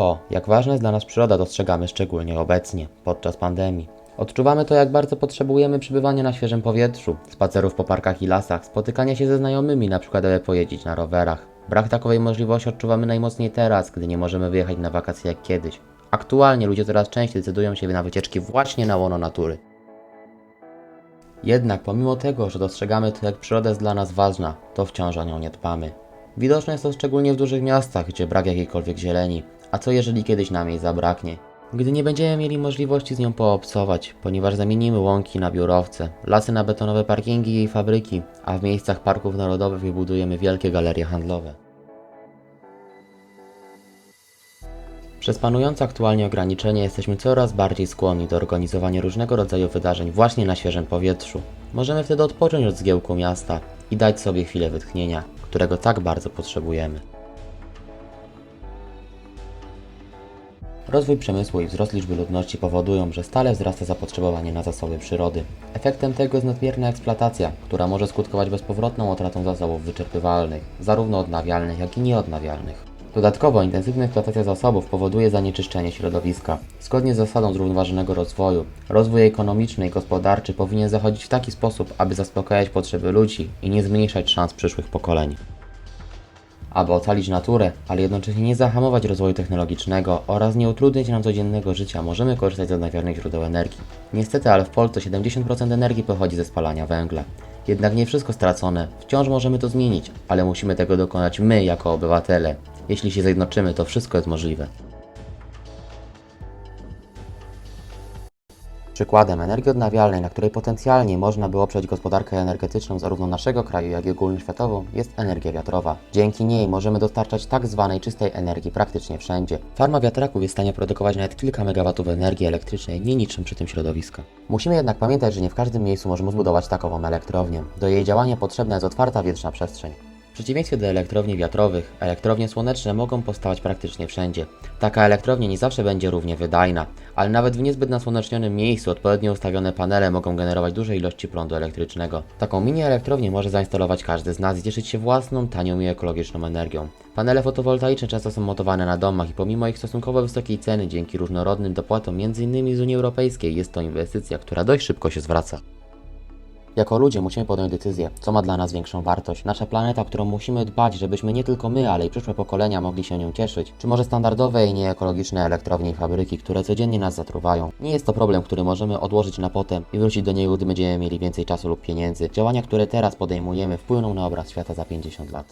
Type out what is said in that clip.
To, jak ważna jest dla nas przyroda, dostrzegamy szczególnie obecnie, podczas pandemii. Odczuwamy to, jak bardzo potrzebujemy przebywania na świeżym powietrzu, spacerów po parkach i lasach, spotykania się ze znajomymi, na przykład aby pojeździć na rowerach. Brak takowej możliwości odczuwamy najmocniej teraz, gdy nie możemy wyjechać na wakacje jak kiedyś. Aktualnie ludzie coraz częściej decydują się na wycieczki właśnie na łono natury. Jednak pomimo tego, że dostrzegamy to, jak przyroda jest dla nas ważna, to wciąż o nią nie dbamy. Widoczne jest to szczególnie w dużych miastach, gdzie brak jakiejkolwiek zieleni. A co jeżeli kiedyś nam jej zabraknie? Gdy nie będziemy mieli możliwości z nią poobcować, ponieważ zamienimy łąki na biurowce, lasy na betonowe parkingi i fabryki, a w miejscach parków narodowych wybudujemy wielkie galerie handlowe. Przez panujące aktualnie ograniczenie jesteśmy coraz bardziej skłonni do organizowania różnego rodzaju wydarzeń właśnie na świeżym powietrzu. Możemy wtedy odpocząć od zgiełku miasta i dać sobie chwilę wytchnienia, którego tak bardzo potrzebujemy. Rozwój przemysłu i wzrost liczby ludności powodują, że stale wzrasta zapotrzebowanie na zasoby przyrody. Efektem tego jest nadmierna eksploatacja, która może skutkować bezpowrotną utratą zasobów wyczerpywalnych, zarówno odnawialnych, jak i nieodnawialnych. Dodatkowo intensywna eksploatacja zasobów powoduje zanieczyszczenie środowiska. Zgodnie z zasadą zrównoważonego rozwoju, rozwój ekonomiczny i gospodarczy powinien zachodzić w taki sposób, aby zaspokajać potrzeby ludzi i nie zmniejszać szans przyszłych pokoleń. Aby ocalić naturę, ale jednocześnie nie zahamować rozwoju technologicznego oraz nie utrudniać nam codziennego życia, możemy korzystać z odnawialnych źródeł energii. Niestety, ale w Polsce 70% energii pochodzi ze spalania węgla. Jednak nie wszystko stracone, wciąż możemy to zmienić, ale musimy tego dokonać my jako obywatele. Jeśli się zjednoczymy, to wszystko jest możliwe. Przykładem energii odnawialnej, na której potencjalnie można by oprzeć gospodarkę energetyczną zarówno naszego kraju, jak i ogólnoświatową, jest energia wiatrowa. Dzięki niej możemy dostarczać tak zwanej czystej energii praktycznie wszędzie. Farma wiatraków jest w stanie produkować nawet kilka megawatów energii elektrycznej, nie niczym przy tym środowiska. Musimy jednak pamiętać, że nie w każdym miejscu możemy zbudować takową elektrownię. Do jej działania potrzebna jest otwarta wietrzna przestrzeń. Przeciwieństwie do elektrowni wiatrowych, elektrownie słoneczne mogą powstawać praktycznie wszędzie. Taka elektrownia nie zawsze będzie równie wydajna, ale nawet w niezbyt nasłonecznionym miejscu odpowiednio ustawione panele mogą generować duże ilości prądu elektrycznego. Taką mini elektrownię może zainstalować każdy z nas i cieszyć się własną, tanią i ekologiczną energią. Panele fotowoltaiczne często są montowane na domach i pomimo ich stosunkowo wysokiej ceny dzięki różnorodnym dopłatom m.in. z Unii Europejskiej jest to inwestycja, która dość szybko się zwraca. Jako ludzie musimy podjąć decyzję, co ma dla nas większą wartość. Nasza planeta, którą musimy dbać, żebyśmy nie tylko my, ale i przyszłe pokolenia mogli się nią cieszyć. Czy może standardowe i nieekologiczne elektrownie i fabryki, które codziennie nas zatruwają. Nie jest to problem, który możemy odłożyć na potem i wrócić do niego, gdy będziemy mieli więcej czasu lub pieniędzy. Działania, które teraz podejmujemy, wpłyną na obraz świata za 50 lat.